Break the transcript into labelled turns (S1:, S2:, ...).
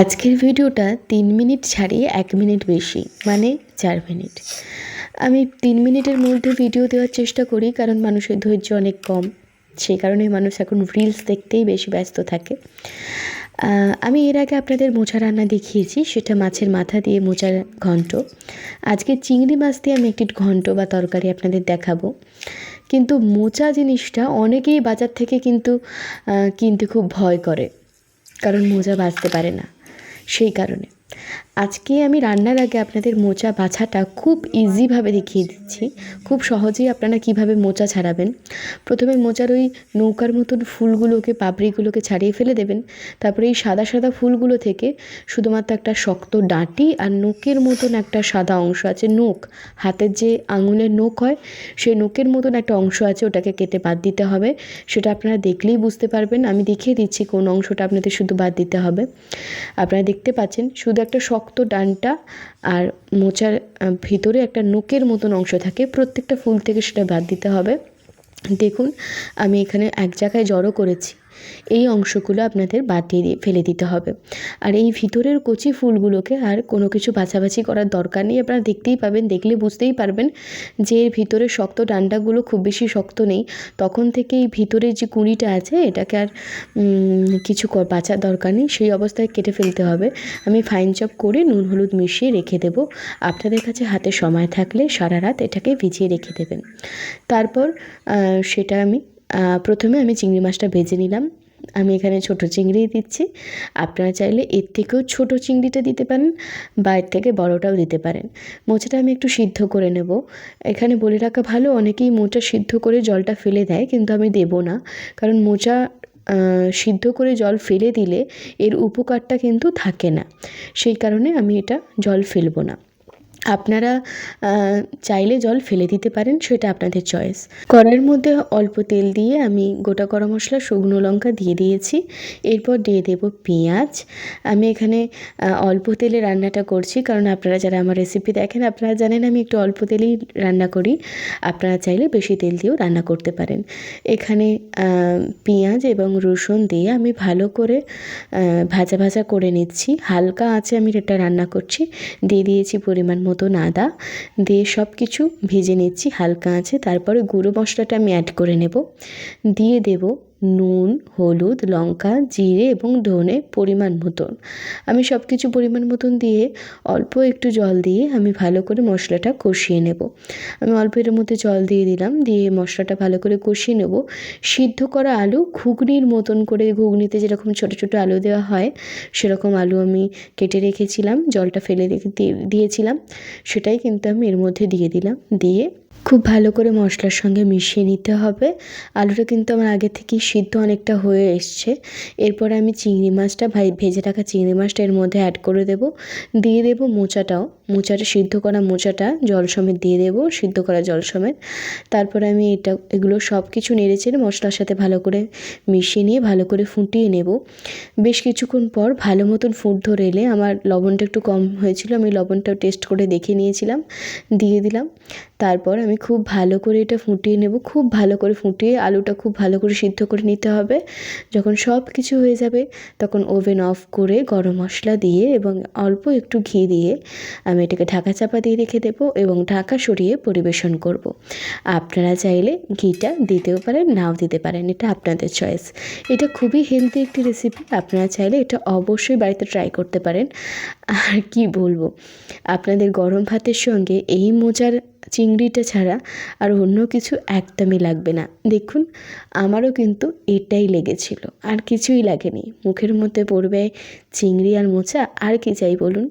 S1: আজকের ভিডিওটা তিন মিনিট ছাড়িয়ে এক মিনিট বেশি মানে চার মিনিট। আমি তিন মিনিটের মধ্যে ভিডিও দেওয়ার চেষ্টা করি, কারণ মানুষের ধৈর্য অনেক কম। সেই কারণে মানুষ এখন রিলস দেখতেই বেশি ব্যস্ত থাকে। আমি এর আগে আপনাদের মোচা রান্না দেখিয়েছি, সেটা মাছের মাথা দিয়ে মোচার ঘন্ট। আজকে চিংড়ি মাছ দিয়ে আমি একটি ঘন্ট বা তরকারি আপনাদের দেখাবো। কিন্তু মোচা জিনিসটা অনেকেই বাজার থেকে কিন্তু কিনতে খুব ভয় করে, কারণ মোজা বাছতে পারে না। সেই কারণে। আজকে আমি রান্নার আগে আপনাদের মোচা বাছাটা খুব ইজিভাবে দেখিয়ে দিচ্ছি। খুব সহজেই আপনারা কীভাবে মোচা ছাড়াবেন? প্রথমে মোচার ওই নৌকার মতন ফুলগুলোকে, পাপড়িগুলোকে ছাড়িয়ে ফেলে দেবেন। তারপরে এই সাদা সাদা ফুলগুলো থেকে শুধুমাত্র একটা শক্ত ডাঁটি আর নোকের মতন একটা সাদা অংশ আছে নোক হাতের যে আঙুলের নোক হয়, সেই নোকের মতন একটা অংশ আছে, ওটাকে কেটে বাদ দিতে হবে। সেটা আপনারা দেখলেই বুঝতে পারবেন। আমি দেখিয়ে দিচ্ছি কোন অংশটা আপনাদের শুধু বাদ দিতে হবে। আপনারা দেখতে পাচ্ছেন, শুধু একটা শক্ত ডানটা আর মোচার ভিতরে একটা নোকের মতন অংশ থাকে। প্রত্যেকটা ফুল থেকে সেটা বাদ দিতে হবে। দেখুন, আমি এখানে এক জায়গায় জড়ো করেছি। এই অংশগুলো আপনাদের বাদ দিয়ে ফেলে দিতে হবে। আর এই ভিতরের কচি ফুলগুলোকে আর কোনো কিছু বাছাবাছি করার দরকার নেই। আপনারা দেখতেই পাবেন, দেখলে বুঝতেই পারবেন যে এর ভিতরে শক্ত ডান্ডাগুলো খুব বেশি শক্ত নেই। তখন থেকে এই ভিতরে যে কুঁড়িটা আছে, এটাকে আর কিছু বাঁচার দরকার নেই। সেই অবস্থায় কেটে ফেলতে হবে। আমি ফাইন চপ করে নুন, হলুদ মিশিয়ে রেখে দেবো। আপনাদের কাছে হাতে সময় থাকলে সারা রাত এটাকে ভিজিয়ে রেখে দেবেন। তারপর সেটা আমি প্রথমে আমি চিংড়ি মাছটা ভেজে নিলাম। আমি এখানে ছোট চিংড়ি দিচ্ছি। আপনারা চাইলে এর থেকেও ছোট চিংড়িটা দিতে পারেন বা এর থেকে বড়টাও দিতে পারেন। মোচাটা আমি একটু সিদ্ধ করে নেব। এখানে বলে রাখা ভালো, অনেকেই মোচা সিদ্ধ করে জলটা ফেলে দেয়, কিন্তু আমি দেব না। কারণ মোচা সিদ্ধ করে জল ফেলে দিলে এর উপকারটা কিন্তু থাকে না। সেই কারণে আমি এটা জল ফেলব না। আপনারা চাইলে জল ফেলে দিতে পারেন, সেটা আপনাদের চয়েস কড়াইয়ের মধ্যে অল্প তেল দিয়ে আমি গোটা গরম মশলা, শুকনো লঙ্কা দিয়ে দিয়েছি। এরপর দিয়ে দেব পেঁয়াজ। আমি এখানে অল্প তেলে রান্নাটা করছি, কারণ আপনারা যারা আমার রেসিপি দেখেন, আপনারা জানেন আমি একটু অল্প তেলেই রান্না করি। আপনারা চাইলে বেশি তেল দিয়েও রান্না করতে পারেন। এখানে পেঁয়াজ এবং রসুন দিয়ে আমি ভালো করে ভাজা ভাজা করে নিচ্ছি। হালকা আঁচে আমি এটা রান্না করছি। দিয়ে দিয়েছি পরিমাণ মতন আদা দিয়ে সব কিছু ভেজে নিচ্ছি, হালকা আছে। তারপরে গুঁড়ো মশলাটা আমি অ্যাড করে নেব। দিয়ে দেব নুন, হলুদ, লঙ্কা, জিরে এবং ধনে পরিমাণ মতন। আমি সব কিছু পরিমাণ মতন দিয়ে অল্প একটু জল দিয়ে আমি ভালো করে মশলাটা কষিয়ে নেব। আমি অল্প এর মধ্যে জল দিয়ে দিলাম, দিয়ে মশলাটা ভালো করে কষিয়ে নেব। সিদ্ধ করা আলু ঘুগনির মতন করে, ঘুগনিতে যেরকম ছোটো ছোটো আলু দেওয়া হয়, সেরকম আলু আমি কেটে রেখেছিলাম, জলটা ফেলে রেখে দিয়ে- দিয়েছিলাম, সেটাই কিন্তু আমি এর মধ্যে দিয়ে দিলাম। দিয়ে খুব ভালো করে মশলার সঙ্গে মিশিয়ে নিতে হবে। আলুটা কিন্তু আমার আগে থেকেই সিদ্ধ অনেকটা হয়ে এসছে। এরপর আমি চিংড়ি মাছটা, ভাই, ভেজে রাখা চিংড়ি মাছটা এর মধ্যে অ্যাড করে দেব। দিয়ে দেব মোচাটাও। মোচাটা, সিদ্ধ করা মোচাটা জল সমেত দিয়ে দেব, সিদ্ধ করা জল সমেত। তারপরে আমি এটা, এগুলো সব কিছু নেড়ে চেড়ে মশলার সাথে ভালো করে মিশিয়ে নিয়ে ভালো করে ফুটিয়ে নেব। বেশ কিছুক্ষণ পর ভালো মতন ফুট ধরে এলে আমার লবণটা একটু কম হয়েছিল, আমি লবণটাও টেস্ট করে দেখে নিয়েছিলাম। দিয়ে দিলাম। তারপর আমি খুব ভালো করে এটা ফুটিয়ে নেব, খুব ভালো করে ফুটিয়ে আলুটা খুব ভালো করে সিদ্ধ করে নিতে হবে। যখন সব কিছু হয়ে যাবে, তখন ওভেন অফ করে গরম মশলা দিয়ে এবং অল্প একটু ঘি দিয়ে আমি এটাকে ঢাকা চাপা দিয়ে রেখে দেবো এবং ঢাকা সরিয়ে পরিবেশন করব। আপনারা চাইলে ঘিটা দিতেও পারেন, নাও দিতে পারেন, এটা আপনাদের চয়েস এটা খুবই হেলদি একটি রেসিপি আপনারা চাইলে এটা অবশ্যই বাড়িতে ট্রাই করতে পারেন। আর কি বলব, আপনাদের গরম ভাতের সঙ্গে এই মোচার চিংড়িটা ছাড়া আর অন্য কিছু একদমই লাগবে না। দেখুন, আমারও কিন্তু এটাই লেগেছিল। আর কিছুই লাগেনি। মুখের মধ্যে পড়বে চিংড়ি আর মোচা। আর কি চাই বলুন?